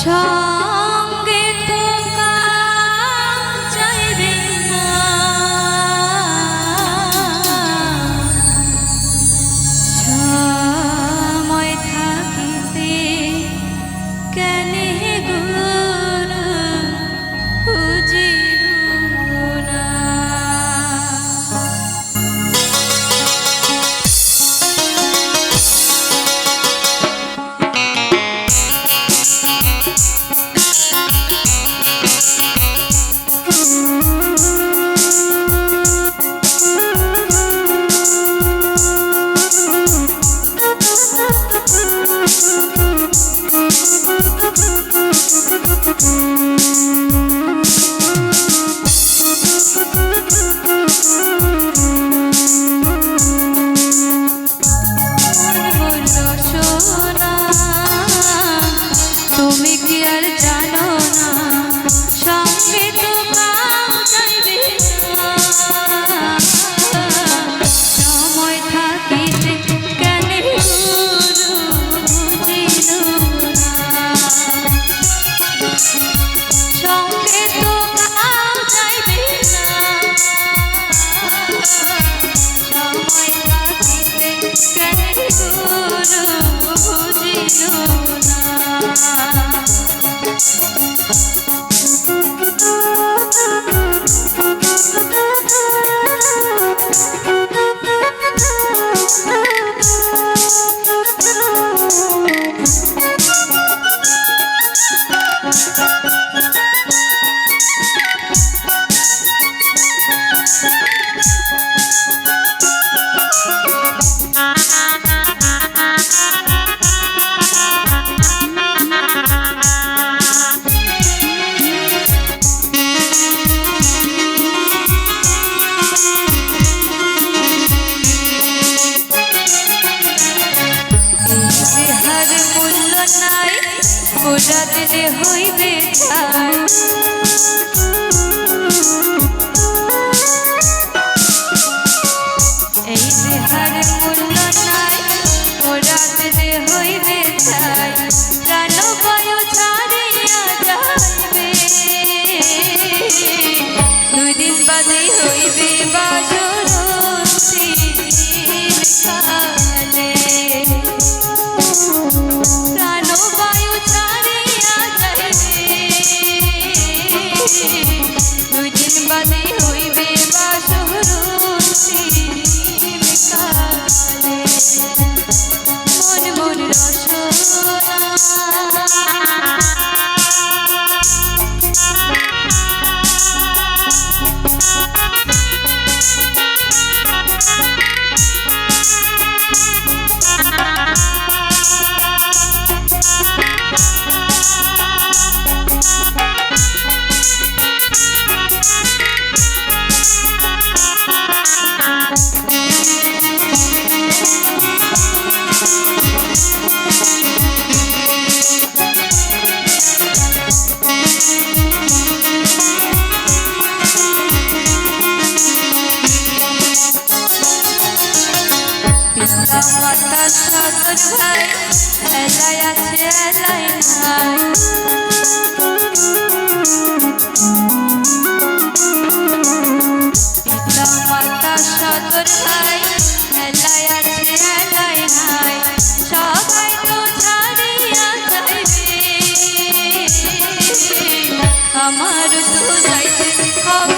আশা গুরু বুঝিও না। রাত যে হইবে ছায় ভাই এলাই আছে, এলাই নাই। পিতা মাতা সদর ভাই, এলাই আছে, এলাই নাই। সবাই তো ছাড়িয়া যাইবে। আমার তো যাইতে হবে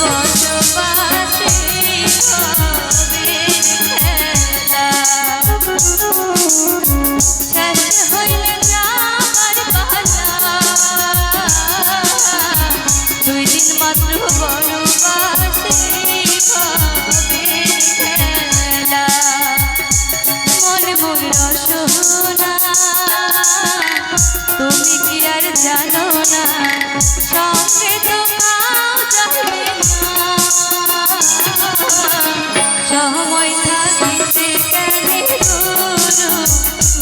বসবাসে সময় থাকিতে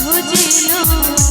বুঝিল।